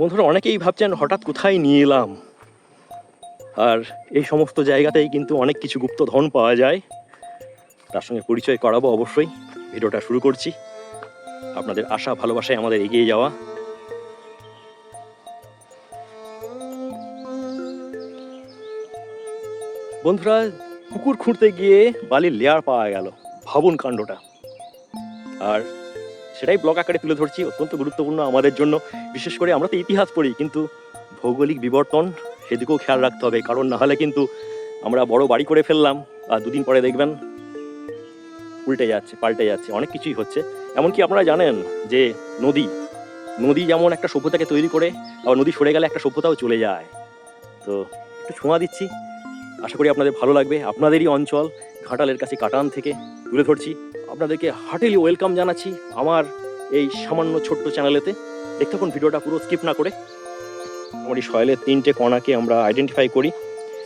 বন্ধুরা, অনেকেই ভাবছেন হঠাৎ কোথায় নিয়ে এলাম। আর এই সমস্ত জায়গাতেই কিন্তু অনেক কিছু গুপ্ত ধন পাওয়া যায়। তার সঙ্গে পরিচয় করাবো অবশ্যই। ভিডিওটা শুরু করছি। আপনাদের আশা, ভালোবাসায় আমাদের এগিয়ে যাওয়া। বন্ধুরা পুকুর খুঁড়তে গিয়ে বালির লেয়ার পাওয়া গেল, ভাবুন কাণ্ডটা। আর সেটাই ব্লগ আকারে তুলে ধরছি, অত্যন্ত গুরুত্বপূর্ণ আমাদের জন্য। বিশেষ করে আমরা তো ইতিহাস পড়ি, কিন্তু ভৌগোলিক বিবর্তন সেদিকেও খেয়াল রাখতে হবে, কারণ না হলে কিন্তু আমরা বড় বাড়ি করে ফেললাম, আর দুদিন পরে দেখবেন উল্টে যাচ্ছে, পাল্টে যাচ্ছে, অনেক কিছুই হচ্ছে। এমনকি আপনারা জানেন যে নদী নদী যেমন একটা সভ্যতাকে তৈরি করে, আবার নদী সরে গেলে একটা সভ্যতাও চলে যায়। তো একটু ছোঁয়া দিচ্ছি, আশা করি আপনাদের ভালো লাগবে। আপনাদেরই অঞ্চল ঘাটালের কাছে কাটান থেকে তুলে ধরছি। আপনাদেরকে হার্টেলি ওয়েলকাম জানাচ্ছি আমার এই সামান্য ছোট্ট চ্যানেলেতে। দেখতে থাকুন, ভিডিওটা পুরো স্কিপ না করে। এই সয়েলের তিনটে কণাকে আমরা আইডেন্টিফাই করি।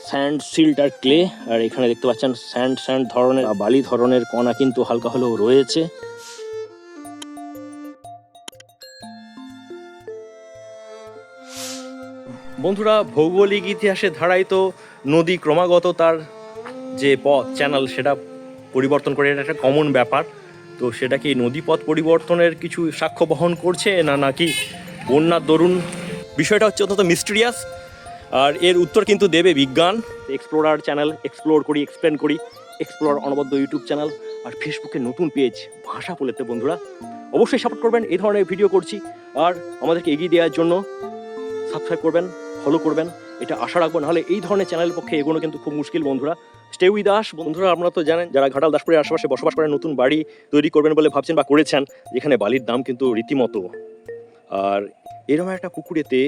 স্যান্ড সিল্ট আর ক্লে আর এখানে দেখতে পাচ্ছেন স্যান্ড স্যান্ড ধরনের বালি ধরনের কণা কিন্তু হালকা হলেও রয়েছে। বন্ধুরা, ভৌগোলিক ইতিহাসে ধারায় তো নদী ক্রমাগত তার যে পথ চ্যানেল সেটা পরিবর্তন করে এটা একটা কমন ব্যাপার। তো সেটা কি নদীপথ পরিবর্তনের কিছু সাক্ষ্য বহন করছে না নাকি বন্যার দরুন? বিষয়টা হচ্ছে অত্যন্ত মিস্টিরিয়াস আর এর উত্তর কিন্তু দেবে বিজ্ঞান। এক্সপ্লোরার চ্যানেল এক্সপ্লোর করি এক্সপ্লেন করি। এক্সপ্লোর অনবদ্য ইউটিউব চ্যানেল আর ফেসবুকে নতুন পেজ ভাষা বলেতে বন্ধুরা। অবশ্যই সাপোর্ট করবেন, এই ধরনের ভিডিও করছি। আর আমাদেরকে এগিয়ে দেওয়ার জন্য সাবস্ক্রাইব করবেন ফলো করবেন। এটা আশা রাখব, নাহলে এই ধরনের চ্যানেলের পক্ষে এগোনো কিন্তু খুব মুশকিল বন্ধুরা। স্টে উইথ দাস বন্ধুরা, আপনারা তো জানেন, যারা ঘাটাল দাসপুরের আশেপাশে বসবাস করেন, নতুন বাড়ি তৈরি করবেন বলে ভাবছেন বা করেছেন, যেখানে বালির দাম কিন্তু রীতিমতো। আর এরকম একটা পুকুরেতে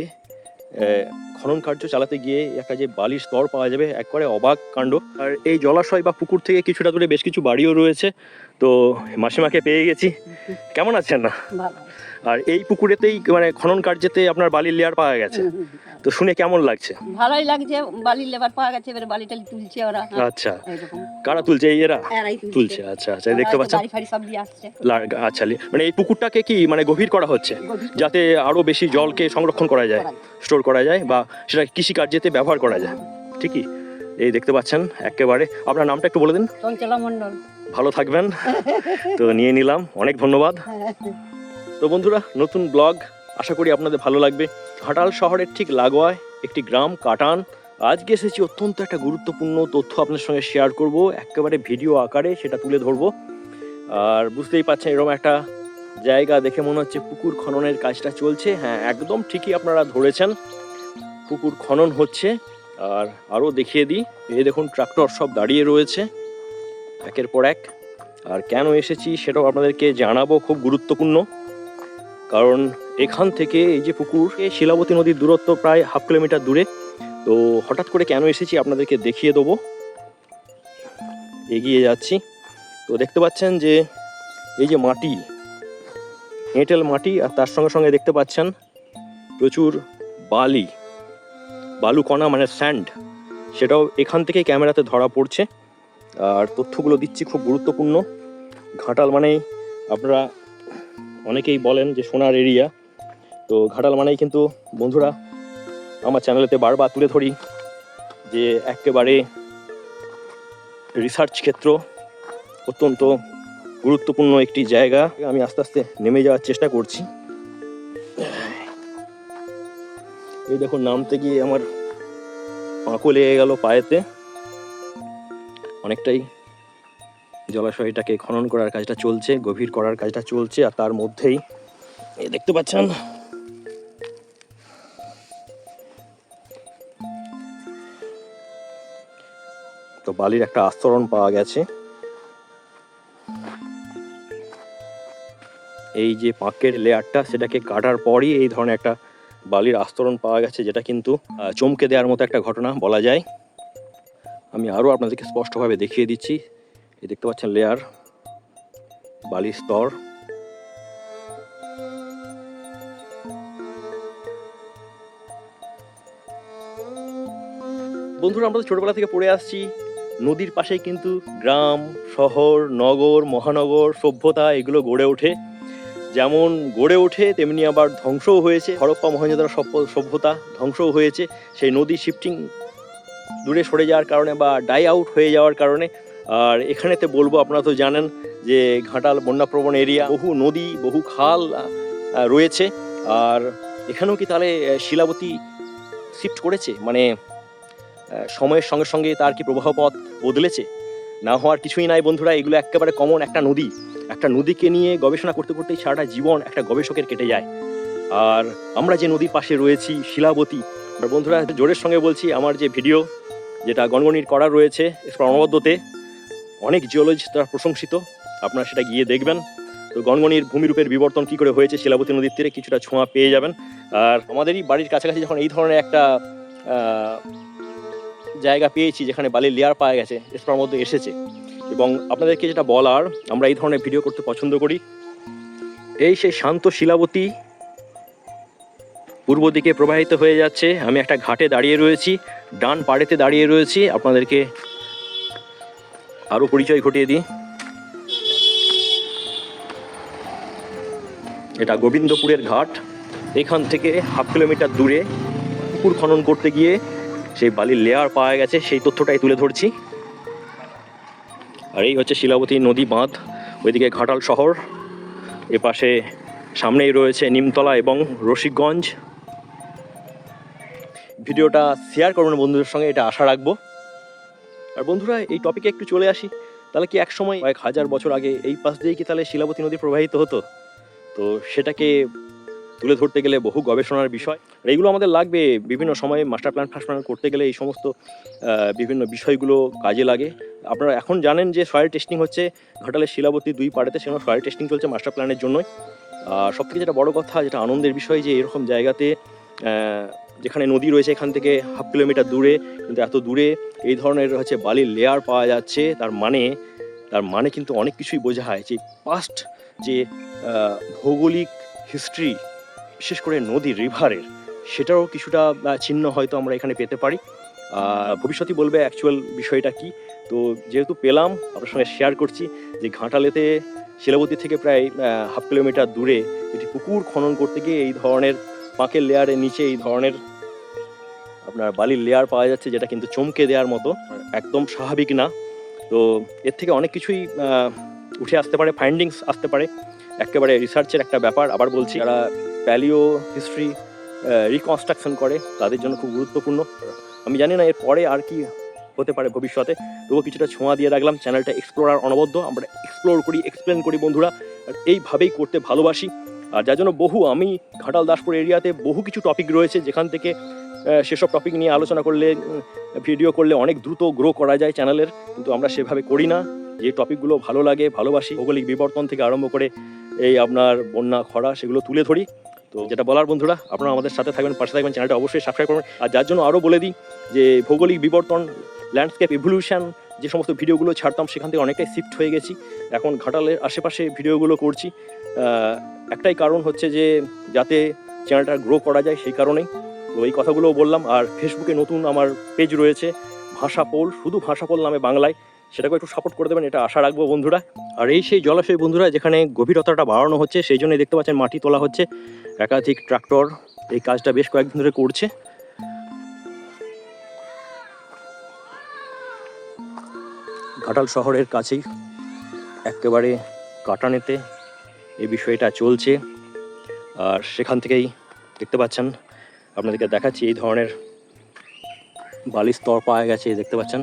খনন কার্য চালাতে গিয়ে একটা যে বালির স্তর পাওয়া যাবে, একবারে অবাক কাণ্ড। আর এই জলাশয় বা পুকুর থেকে কিছুটা দূরে বেশ কিছু বাড়িও রয়েছে। তো মাসিমাকে পেয়ে গেছি। কেমন আছেন না? আর এই পুকুরেতেই মানে খনন কার্যেতে আপনার বালির লেয়ার পাওয়া গেছে। তো শুনে কেমন লাগছে? ভালোই লাগছে বালির লেবার পাওয়া গেছে এবারে বালি টালি তুলছে ওরা। আচ্ছা। কারা তুলছে এই এরা? এরাই তুলছে। আচ্ছা আচ্ছা দেখতে পাচ্ছেন। গাড়ি ফাড়ি সব দিয়ে আসছে। আচ্ছা মানে এই পুকুরটাকে কি মানে গভীর করা হচ্ছে? যাতে আরও বেশি জলকে সংরক্ষণ করা যায় করা যায়। স্টোর করা যায় বা সেটা কৃষি কার্যেতে ব্যবহার করা যায়। ঠিকই। এই দেখতে পাচ্ছেন একেবারে। আপনার নামটা একটু বলে দিন। চঞ্চলা মন্ডল ভালো থাকবেন। তো নিয়ে নিলাম, অনেক ধন্যবাদ। তো বন্ধুরা, নতুন ব্লগ, আশা করি আপনাদের ভালো লাগবে। ঘাটাল শহরের ঠিক লাগোয়ায় একটি গ্রাম, কাটান। আজকে এসেছি অত্যন্ত একটা গুরুত্বপূর্ণ তথ্য আপনার সঙ্গে শেয়ার করব। একেবারে ভিডিও আকারে সেটা তুলে ধরবো। আর বুঝতেই পারছেন এরকম একটা জায়গা দেখে মনে হচ্ছে পুকুর খননের কাজটা চলছে। হ্যাঁ একদম ঠিকই আপনারা ধরেছেন, পুকুর খনন হচ্ছে। আর আরও দেখিয়ে দিই, এই দেখুন ট্রাক্টর সব দাঁড়িয়ে রয়েছে। একের পর এক। আর কেন এসেছি সেটাও আপনাদেরকে জানাব, খুব গুরুত্বপূর্ণ। কারণ এখান থেকে এই যে পুকুর, এই শিলাবতী নদীর দূরত্ব প্রায় হাফ কিলোমিটার দূরে। তো হঠাৎ করে কেন এসেছি আপনাদেরকে দেখিয়ে দেবো। এগিয়ে যাচ্ছি। তো দেখতে পাচ্ছেন যে এই যে মাটি, এঁটেল মাটি আর তার সঙ্গে সঙ্গে দেখতে পাচ্ছেন প্রচুর বালি বালু কণা মানে স্যান্ড। সেটাও এখান থেকে ক্যামেরাতে ধরা পড়ছে। আর তথ্যগুলো দিচ্ছি খুব গুরুত্বপূর্ণ। ঘাটাল মানেই আপনারা অনেকেই বলেন যে সোনার এরিয়া। তো ঘাটাল মানেই কিন্তু বন্ধুরা, আমার চ্যানেলেতে বারবার তুলে ধরি যে একেবারে রিসার্চ ক্ষেত্র অত্যন্ত গুরুত্বপূর্ণ একটি জায়গা। আমি আস্তে আস্তে নেমে যাওয়ার চেষ্টা করছি। এই দেখুন, নামতে গিয়ে আমার পাঁকো লেগে গেল পায়েতে। অনেকটাই জলাশয়টাকে খনন করার কাজটা চলছে, গভীর করার কাজটা চলছে, আর তার মধ্যেই দেখতে পাচ্ছেন তো বালির একটা আস্তরণ পাওয়া গেছে। এই যে পাঁকের লেয়ারটা, সেটাকে কাটার পরই এই ধরনের একটা বালির আস্তরণ পাওয়া গেছে, যেটা কিন্তু চমকে দেওয়ার মতো একটা ঘটনা বলা যায়। আমি আরও আপনাদেরকে স্পষ্টভাবে দেখিয়ে দিচ্ছি। এই দেখতে পাচ্ছেন লেয়ার বালির স্তর। বন্ধুরা, আমরা তো ছোটবেলা থেকে পড়ে আসছি। নদীর পাশেই কিন্তু গ্রাম, শহর, নগর, মহানগর, সভ্যতা, এগুলো গড়ে ওঠে। যেমন গড়ে ওঠে, তেমনি আবার ধ্বংসও হয়েছে। হরপ্পা মহেন্দ্র সভ্য- সভ্যতা ধ্বংসও হয়েছে। সেই নদী শিফটিং দূরে সরে যাওয়ার কারণে বা ডাই আউট হয়ে যাওয়ার কারণে। আর এখানেতে বলব, আপনারা তো জানেন যে ঘাটাল বন্যাপ্রবণ এরিয়া বহু নদী, বহু খাল রয়েছে। আর এখানেও কি তাহলে শিলাবতী শিফট করেছে? মানে সময়ের সঙ্গে সঙ্গে তার কি প্রবাহ পথ বদলেছে? না হওয়ার কিছুই নাই বন্ধুরা, এগুলো একেবারে কমন একটা নদী। একটা নদীকে নিয়ে গবেষণা করতে করতেই সারাটা জীবন একটা গবেষকের কেটে যায়। আর আমরা যে নদীর পাশে রয়েছি, শিলাবতী বন্ধুরা জোরের সঙ্গে বলছি, আমার যে ভিডিও যেটা গণগণির করা রয়েছে প্রণবদ্ধতে অনেক জিওলজি তারা প্রশংসিত। আপনারা সেটা গিয়ে দেখবেন। তো গণগণির ভূমিরূপের বিবর্তন কি করে হয়েছে শিলাবতী নদীর তীরে কিছুটা ছোঁয়া পেয়ে যাবেন। আর আমাদেরই বাড়ির কাছাকাছি যখন এই ধরনের একটা জায়গা পেয়েছি যেখানে বালির লেয়ার পাওয়া গেছে এসপার মধ্যে এসেছে। এবং আপনাদেরকে যেটা বলার, আমরা এই ধরনের ভিডিও করতে পছন্দ করি। এই সেই শান্ত শিলাবতী পূর্ব দিকে প্রবাহিত হয়ে যাচ্ছে। আমি একটা ঘাটে দাঁড়িয়ে রয়েছি, ডান পাড়েতে দাঁড়িয়ে রয়েছি। আপনাদেরকে আরও পরিচয় ঘটিয়ে দিই। এটা গোবিন্দপুরের ঘাট। এখান থেকে হাফ কিলোমিটার দূরে পুকুর খনন করতে গিয়ে সেই বালির লেয়ার পাওয়া গেছে, সেই তথ্যটাই তুলে ধরছি। আর এই হচ্ছে শিলাবতী নদী বাঁধ, ওইদিকে ঘাটাল শহর। এপাশে সামনেই রয়েছে নিমতলা এবং রসিকগঞ্জ। ভিডিওটা শেয়ার করবেন বন্ধুদের সঙ্গে, এটা আশা রাখব। আর বন্ধুরা, এই টপিকে একটু চলে আসি। তাহলে কি একসময় কয়েক হাজার বছর আগে এই পাশ দিয়েই কি তাহলে শিলাবতী নদী প্রবাহিত হতো? তো সেটাকে তুলে ধরতে গেলে বহু গবেষণার বিষয়। এইগুলো আমাদের লাগবে বিভিন্ন সময়ে মাস্টার প্ল্যান ফাস্ট প্ল্যান করতে গেলে এই সমস্ত বিভিন্ন বিষয়গুলো কাজে লাগে। আপনারা এখন জানেন যে সয়েল টেস্টিং হচ্ছে ঘাটালের শিলাবতী দুই পাড়েতে সেখানে সয়েল টেস্টিং চলছে মাস্টার প্ল্যানের জন্যই। আর সব থেকে যেটা বড় কথা, যেটা আনন্দের বিষয় যে এরকম জায়গাতে যেখানে নদী রয়েছে এখান থেকে হাফ কিলোমিটার দূরে কিন্তু এত দূরে এই ধরনের হচ্ছে বালির লেয়ার পাওয়া যাচ্ছে তার মানে তার মানে কিন্তু অনেক কিছুই বোঝা হয়। যে পাস্ট যে ভৌগোলিক হিস্ট্রি বিশেষ করে নদী রিভারের সেটারও কিছুটা চিহ্ন হয়তো আমরা এখানে পেতে পারি। আহ, ভবিষ্যতই বলবে অ্যাকচুয়াল বিষয়টা কি। তো যেহেতু পেলাম আপনার সঙ্গে শেয়ার করছি যে ঘাটালেতে শিলাবতী থেকে প্রায় হাফ কিলোমিটার দূরে একটি পুকুর খনন করতে গিয়ে এই ধরনের পাঁকের লেয়ারের নিচে এই ধরনের আপনার বালির লেয়ার পাওয়া যাচ্ছে, যেটা কিন্তু চমকে দেওয়ার মতো, একদম স্বাভাবিক না। তো এর থেকে অনেক কিছুই উঠে আসতে পারে ফাইন্ডিংস আসতে পারে। একেবারে রিসার্চের একটা ব্যাপার। আবার বলছি, যারা প্যালিও হিস্ট্রি রিকনস্ট্রাকশন করে, তাদের জন্য খুব গুরুত্বপূর্ণ। আমি জানি না, এর পরে আর কি হতে পারে ভবিষ্যতে। তবুও কিছুটা ছোঁয়া দিয়ে রাখলাম চ্যানেলটা এক্সপ্লোরার অনবদ্য। আমরা এক্সপ্লোর করি এক্সপ্লেন করি, বন্ধুরা। আর এইভাবেই করতে ভালোবাসি। আর যার জন্য বহু, আমি ঘাটাল দাসপুর এরিয়াতে বহু কিছু টপিক রয়েছে, যেখান থেকে সেসব টপিক নিয়ে আলোচনা করলে ভিডিও করলে অনেক দ্রুত গ্রো করা যায় চ্যানেলের কিন্তু আমরা সেভাবে করি না। যে টপিকগুলো ভালো লাগে, ভালোবাসি, ভৌগোলিক বিবর্তন থেকে আরম্ভ করে এই আপনার বন্যা, খরা, সেগুলো তুলে ধরি। তো যেটা বলার বন্ধুরা, আপনারা আমাদের সাথে থাকবেন, পাশে থাকবেন চ্যানেলটা অবশ্যই সাবস্ক্রাইব করবেন। আর যার জন্য আরও বলে দিই যে, ভৌগোলিক বিবর্তন ল্যান্ডস্কেপ ইভলিউশন যে সমস্ত ভিডিওগুলো ছাড়তাম, সেখান থেকে অনেকটাই শিফট হয়ে গেছি। এখন ঘাটালের আশেপাশে ভিডিওগুলো করছি। একটাই কারণ হচ্ছে যে যাতে চ্যানেলটা গ্রো করা যায় সেই কারণেই। তো এই কথাগুলোও বললাম, আর ফেসবুকে নতুন আমার পেজ রয়েছে, ভাষা পোল, শুধু ভাষা পোল নামে বাংলায়। সেটাকে একটু সাপোর্ট করে দেবেন, এটা আশা রাখব বন্ধুরা। আর এই সেই জলাশয় বন্ধুরা, যেখানে গভীরতাটা বাড়ানো হচ্ছে, সেই জন্যই দেখতে পাচ্ছেন মাটি তোলা হচ্ছে। একাধিক ট্রাক্টর এই কাজটা বেশ কয়েকদিন ধরে করছে। ঘাটাল শহরের কাছেই, একেবারে কাটানেতে এই বিষয়টা চলছে। আর সেখান থেকেই দেখতে পাচ্ছেন, আপনাদেরকে দেখাচ্ছি এই ধরনের বালির স্তর পাওয়া গেছে দেখতে পাচ্ছেন,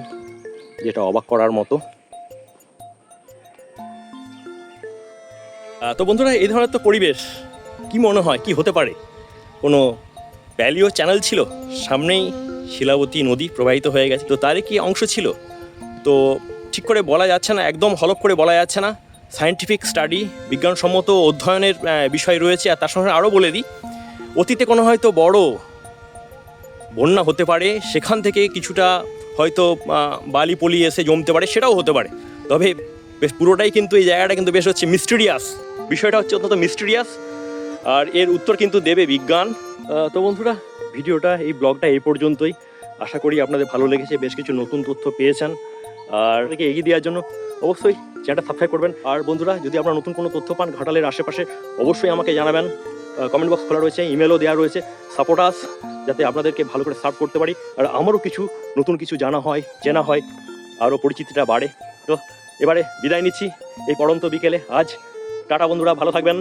যেটা অবাক করার মতো। তো বন্ধুরা, এই ধরনের তো পরিবেশ, কি মনে হয়, কি হতে পারে? কোনো প্যালিও চ্যানেল ছিল? সামনেই শিলাবতী নদী প্রবাহিত হয়ে গেছে। তো তারই কি অংশ ছিল? তো ঠিক করে বলা যাচ্ছে না, একদম হলফ করে বলা যাচ্ছে না। সায়েন্টিফিক স্টাডি, বিজ্ঞানসম্মত অধ্যয়নের বিষয় রয়েছে, আর তার সঙ্গে আরও বলে দিই, অতীতে কোনো হয়তো বড় বন্যা হতে পারে, সেখান থেকে কিছুটা হয়তো বালি পলি এসে জমতে পারে, সেটাও হতে পারে। তবে বেশ পুরোটাই কিন্তু এই জায়গাটা কিন্তু বেশ হচ্ছে মিস্টিরিয়াস বিষয়টা হচ্ছে অত্যন্ত মিস্টিরিয়াস আর এর উত্তর কিন্তু দেবে বিজ্ঞান। তো বন্ধুরা, ভিডিওটা এই ব্লগটা এই পর্যন্তই। আশা করি আপনাদের ভালো লেগেছে, বেশ কিছু নতুন তথ্য পেয়েছেন। আর এদিকে এগিয়ে দেওয়ার জন্য অবশ্যই চ্যানেলটা সাবস্ক্রাইব করবেন। আর বন্ধুরা, যদি আপনারা নতুন কোনো তথ্য পান ঘাটালের আশেপাশে, অবশ্যই আমাকে জানাবেন। কমেন্ট বক্স খোলা রয়েছে ইমেলও দেওয়া রয়েছে। সাপোর্ট আস যাতে আপনাদেরকে ভালো করে সার্ভ করতে পারি। আর আমারও কিছু, নতুন কিছু জানা হয়, চেনা হয়, আরও পরিচিতিটা বাড়ে। তো এবারে বিদায় নিচ্ছি এই পড়ন্ত বিকেলে। আজ টাটা বন্ধুরা, ভালো থাকবেন।